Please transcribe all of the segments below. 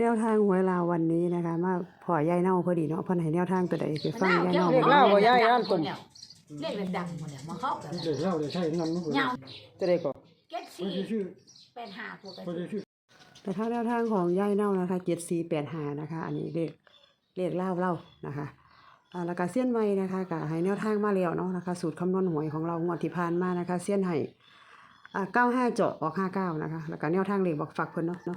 แนวทางหวยลาววันนี้นะคะ มาพอยายเน่าพอดีเนาะเพิ่นให้แนวทางตัวใดไปฟังยายเน่าเรียกเล่าบ่ย้ายร้านตุ่ม เรียกดังหมดเลยมาเข้ากันเด็กเล่าเด็กใช่นำนู่นเงาจะได้ก่อนเก็ตไม่สี่ใช่ชื่อเป็นหาตัวกันไม่ใช่ชื่อแต่ถ้าแนวทางของยายเน่านะคะเจ็ดสี่แปดหานะคะ อันนี้เลขเลขเล่าเล่านะคะอ่าแล้วก็เส้ยนไว้นะคะก็ให้แนวทางมาแล้วเนาะนะคะ สูตรคำนวณหวยของเรางวดที่ผ่านมานะคะ เส้ยนให้อ่าเก้าห้าเจาะออกห้าเก้านะคะ แล้วก็แนวทางเลขบอกฝักเพิ่นเนาะเนาะ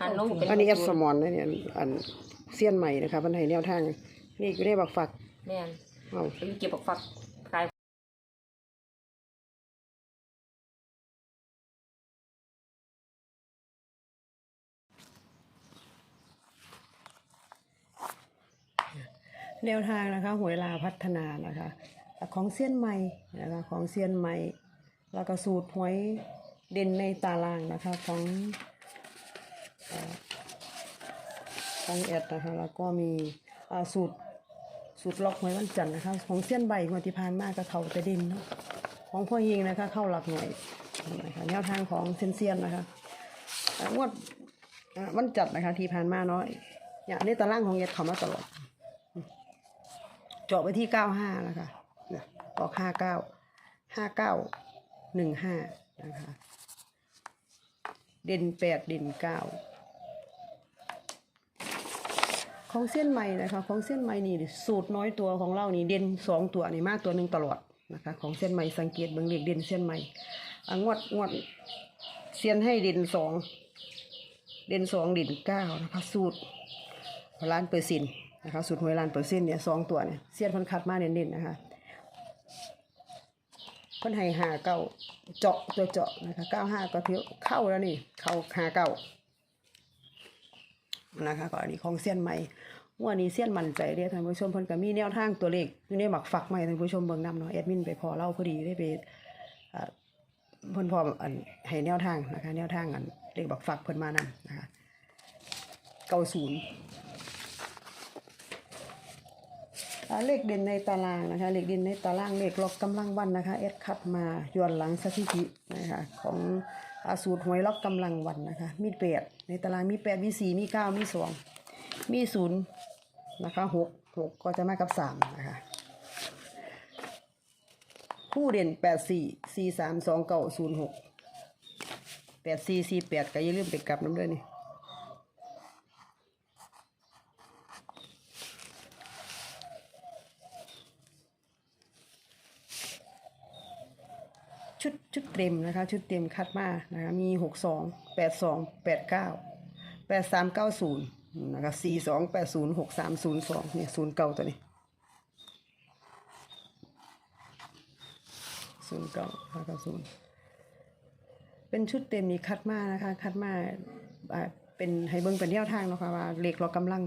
หันลงเป็นอันนี้แอปสมอนนะเนี่ยอันเส้ยนใหม่นะคะเพิ่นให้แนวทาง นี่ก็ได้บอกฝักแม่นเอาเป็นเก็บบักฟักขายแนวทางนะคะหวยลาวพัฒนานะคะของเส้ยนใหม่นะคะของเส้ยนใหม่แล้วก็สูตรหวยเด่นในตารางนะคะของ เอ่อของแอดนะคะแล้วก็มีสูตรสูตรล็อกหวยวันจันทร์นะคะของเส้นใบงวดที่ผ่านมาก็เขาจะดินเนาะของพ่อยิงนะคะ เข้าหลักหน่วยนะคะแนวทางของเซยนเซียนนะคะงวดวันจัดนะคะที่ผ่านมาเนาะอย่างในตารางของแอดเขามาตลอดเจาะไปที่เก้าห้านะคะเนี่ยออกห้าเก้าห้าเก้าหนึ่งห้านะคะ เด่นแปดเด่นเก้า ของเส้นใหม่นะคะของเส้นใหม่นี่สูตรน้อยตัวของเรานี่เด่นสองตัวนี่มากตัวหนึ่งตลอดนะคะของเส้นใหม่สังเกตเบื้องเลขเด่นเส้นใหม่อะงวดงวดเซียนให้เด่นสองเด่นสองเด่นเก้านะคะสูตรล้านเปอร์เซ็นต์นะคะสูตรหวยล้านเปอร์เซ็นต์เนี่ยสองตัวเนี่ยเสียนพันคัดมาเน้นๆนะคะพิ่นให้หาเก้าเจาะตัวเจาะนะคะเก้าห้าก็ถือเข้าแล้วนี่เข้าหาเก้า นะคะก็อันนี้ของเสี้ยนใหม่วันนี้เสี้ยนมั่นใจเด้อท่านผู้ชมเพิ่นก็มีแนวทางตัวเลขอยู่ในหมักฝักใหม่ท่านผู้ชมเบิ่งนำเนาะแอดมินไปพอเล่าพอดีได้ไปเพิ่นพออันให้แนวทางนะคะแนวทางอันเลขบักฝักเพิ่นมานำนะคะเก้าศูนย์ อ่า เลขเด่นในตารางนะคะเลขเด่นในตารางเลขล็อกกำลังวันนะคะเอสคัดมาย้อนหลังสถิตินะคะของอสูตรหวยล็อกกำลังวันนะคะมีแปดในตารางมีแปดมีสี่มีเก้ามีสองมีศูนย์นะคะหกหกก็จะมากับสามนะคะผู้เด่นแปดสี่สี่สามสองเก้าศูนย์หกแปดสี่สี่แปดก็อย่าลืมไปกลับน้ำด้อนี่ ชุดชุดเต็มนะคะ ชุดเต็มคัดมานะคะมีหกสองแปดสองแปดเก้าแปดสามเก้าศูนย์นะคะสี่สองแปดศูนย์หกสามศูนย์สองเนี่ยศูนย์เก้าตัวนี้ศูนย์เก้าแล้วก็ศูนย์เป็นชุดเต็มนี้คัดมานะคะ คัดมาเป็นให้เบิ่งเป็นเที่ยวทางนะคะว่าเลขเรากำลัง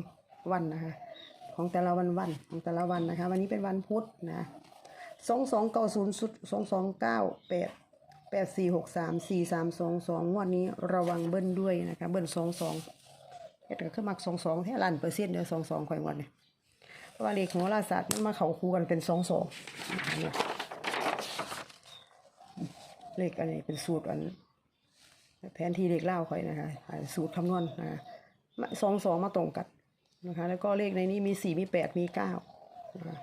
วันนะคะ ของแต่ละวันวันของแต่ละวันนะคะ วันนี้เป็นวันพุธนะ สองสองเก้าศูนย์สุดสองสองเก้าแปดแปดสี่หกสามสี่สามสองสองงวดนี้ระวังเบิ้ลด้วยนะคะเบิ้ลสองสองเอ็ดก็คือมักสองสองแค่ล้านเปอร์เซ็นต์เดียวสองสองข่อยงวดเนี่ยเพราะว่าเลขของราศาสตร์มันมาเขาคู่กันเป็นสองสองเนี่ยเลขอันนี้เป็นสูตรอันแผนที่เลขเล่าข่อยนะคะสูตรคำนวณนะคะสองสองมาตรงกันนะคะแล้วก็เลขในนี้มีสี่มีแปดมีเก้านะคะ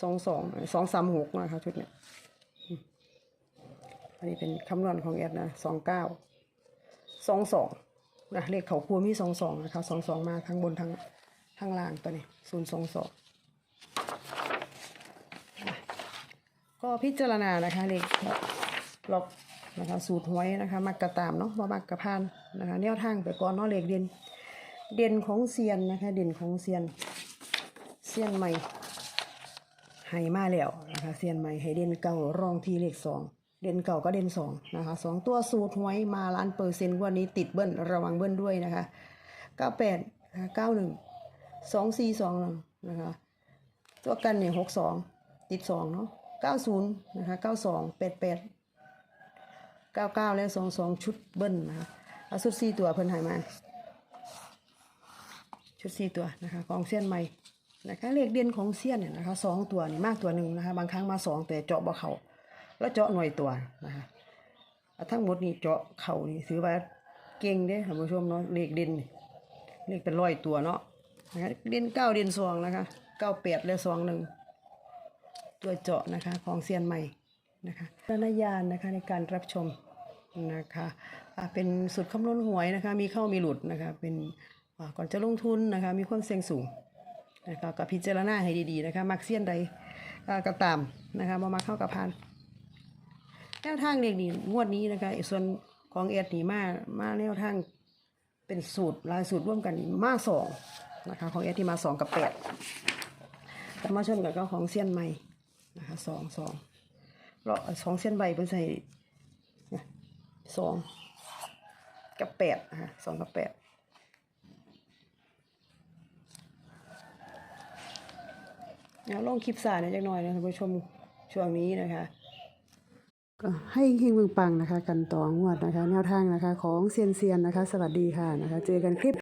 สองสองสองสามหกนะคะชุดเนี้ยอันนี้เป็นคำนวณของแอดนะสองเก้าสองสองนะเลขเขาคูมีสองสองนะคะสองสองมาทั้งบนทั้งทั้งล่างตัวนี้ศูนย์สองสองก็พิจารณานะคะเลขล็อกนะคะสูตรหวยนะคะมักกระตามเนาะว่ามักกระพานนะคะแนวทางไปก่อนเนาะเลขเด่นเด่นของเซียนนะคะ เด่นของเซียนเซียนใหม่ ให้มาแล้วนะคะเซียนใหม่ให้เด่นเก่ารองที่เลขสองเด่นเก่าก็เด่นสองนะคะสองตัวสูตรหวยมาล้านเปอร์เซ็นต์วันนี้ติดเบิ้ลระวังเบิ้ลด้วยนะคะเก้าแปดเก้าหนึ่งสองสี่สองนะคะตัวกันเนี่ยหกสองติดสองเนาะเก้าศูนย์นะคะเก้าสองแปดแปดเก้าเก้าและสองสองชุดเบิ้ลนะคะเอาชุดสี่ตัวเพิ่นหายมา ชุดสี่ตัวนะคะของเซียนใหม่ นะคะเลขเด่นของเซียนเนี่ยนะคะสองตัวนี่มากตัวหนึ่งนะคะบางครั้งมาสองแต่เจาะบ่เขาแล้วเจาะหน่วยตัวนะคะทั้งหมดนี่เจาะเข่านี่ถือว่าเก่งเด้ท่านผู้ชมเนาะเลขเด่นเลขเป็นร้อยตัวเนาะนะคะเด่นเก้าเด่นสองนะคะเก้าแปดและสองหนึ่งตัวเจาะนะคะของเซียนใหม่นะคะรณญาณนะคะในการรับชมนะคะเป็นสุดคำนวณหวยนะคะมีเข้ามีหลุดนะคะเป็นก่อนจะลงทุนนะคะมีความเสี่ยงสูง นะคะก็พิจารณาให้ดีๆนะคะมักเซียนใดก็ตามนะคะมามาเข้ากับพานแนวทางเด็กนี่งวดนี้นะคะส่วนของเอ็ดนี่มามาแนวทางเป็นสูตรลายสูตรร่วมกันนี่มาสองนะคะของเอ็ดที่มาสองกับแปดแต่มาชนกับก็ของเซียนใหม่นะคะสองสองเราสองเส้นใบเป็นใส่สองกับแปดนะคะสองกับแปด เอาลงคลิปสานะจักหน่อยนะท่านผู้ชมช่วงนี้นะคะก็ให้เฮงเมืองปังนะคะ กันต่องวดนะคะ แนวทางนะคะ ของเซียนเซียนนะคะ สวัสดีค่ะนะคะ เจอกันคลิป